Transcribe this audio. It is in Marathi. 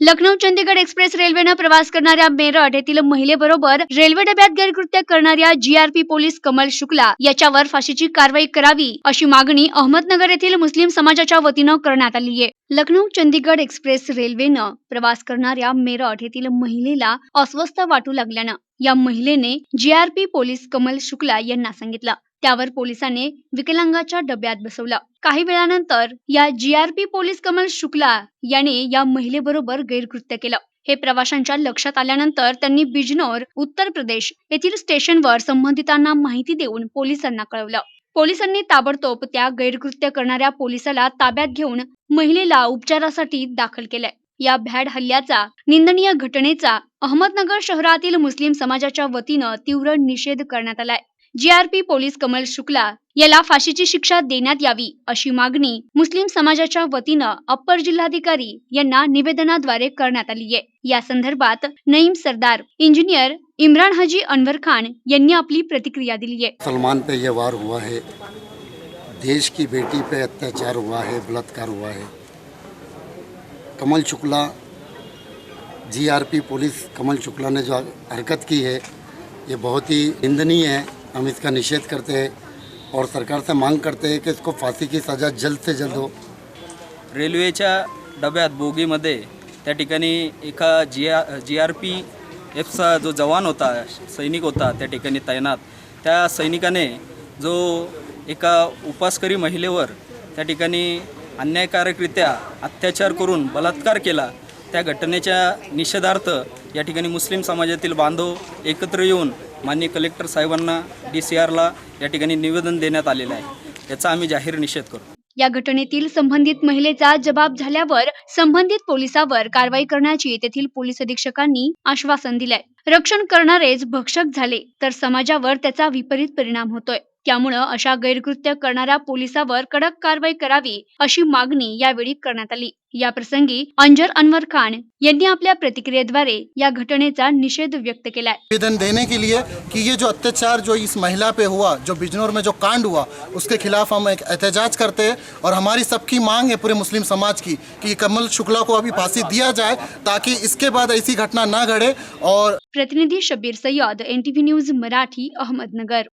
लखनौ चंदीगड एक्सप्रेस रेल्वेनं प्रवास करणाऱ्या मेरठ येथील महिलेबरोबर रेल्वे डब्यात गैरकृत्य करणाऱ्या जीआरपी पोलीस कमल शुक्ला याच्यावर फाशीची कारवाई करावी अशी मागणी अहमदनगर येथील मुस्लिम समाजाच्या वतीनं करण्यात आली आहे. लखनौ चंदीगड एक्सप्रेस रेल्वेनं प्रवास करणाऱ्या मेरठ येथील महिलेला अस्वस्थ वाटू लागल्यानं या महिलेने जीआरपी पोलीस कमल शुक्ला यांना सांगितलं. त्यावर पोलिसांनी विकलांगाच्या डब्यात बसवलं. काही वेळानंतर या जीआरपी पोलीस कमल शुक्ला याने या महिलेबरोबर गैरकृत्य केलं. हे प्रवाशांच्या लक्षात आल्यानंतर त्यांनी बिजनोर उत्तर प्रदेश येथील स्टेशनवर संबंधितांना माहिती देऊन पोलिसांना कळवलं. पोलिसांनी ताबडतोब त्या गैरकृत्य करणाऱ्या पोलिसाला ताब्यात घेऊन महिलेला उपचारासाठी दाखल केलंय. या भ्याड हल्ल्याचा निंदनीय घटनेचा अहमदनगर शहरातील मुस्लिम समाजाच्या वतीनं तीव्र निषेध करण्यात आलाय. जीआरपी पोलीस कमल शुक्ला याला फाशीची शिक्षा देण्यात यावी अशी मागणी मुस्लिम समाजाच्या वतीनं अप्पर जिल्हाधिकारी यांना निवेदनाद्वारे करण्यात आली आहे. या संदर्भात नईम सरदार इंजिनियर इम्रान हाजी अनवर खान यांनी आपली प्रतिक्रिया दिली आहे. सलमान पे ये वार हुआ है देश की बेटी पे अत्याचार हुआ है बलात्कार हुआ है। कमल शुक्ला जीआरपी पुलिस कमल शुक्ला ने जो हरकत की है ये बहुत ही निंदनीय है। हम इसका निषेध करते हैं और सरकार से मांग करते हैं कि इसको फांसी की सज़ा जल्द से जल्द हो। रेल्वेच्या डब्यात बोगीमध्ये त्या ठिकाणी एका G R G R P एफचा जो जवान होता सैनिक होता त्या ठिकाणी तैनात. त्या सैनिकाने जो एका उपासकरी महिलेवर त्या ठिकाणी अन्यायकारकरित्या अत्याचार करून बलात्कार केला त्या घटनेच्या निषेधार्थ या ठिकाणी मुस्लिम समाजातील बांधव एकत्र येऊन माननीय कलेक्टर साहेबांना डी सी आरला या ठिकाणी निवेदन देण्यात आलेलं आहे. याचा आम्ही जाहीर निषेध करू. या घटनेतील संबंधित महिलेचा जबाब झाल्यावर संबंधित पोलिसावर कारवाई करण्याची तेथील पोलीस अधीक्षकांनी आश्वासन दिलंय. रक्षण करणारेच भक्षक झाले तर समाजावर त्याचा विपरीत परिणाम होतोय. त्यामुळं अशा गैरकृत्य करणाऱ्या पोलिसावर कडक कारवाई करावी अशी मागणी यावेळी करण्यात आली. या प्रसंगी अंजर अनवर खान यांनी आपल्या प्रतिक्रियेद्वारे या घटनेचा निषेध व्यक्त केलाय. निवेदन देने के लिए कि ये जो अत्याचार जो इस महिला पे हुआ जो बिजनौर में जो कांड हुआ उसके खिलाफ हम एक एहतजाज करते हैं और हमारी सबकी मांग है पूरे मुस्लिम समाज की कि कमल शुक्ला को अभी फांसी दिया जाए ताकि इसके बाद ऐसी घटना न घड़े और प्रतिनिधी शबीर सय्यद एनटीव्ही न्यूज़ मराठी अहमदनगर।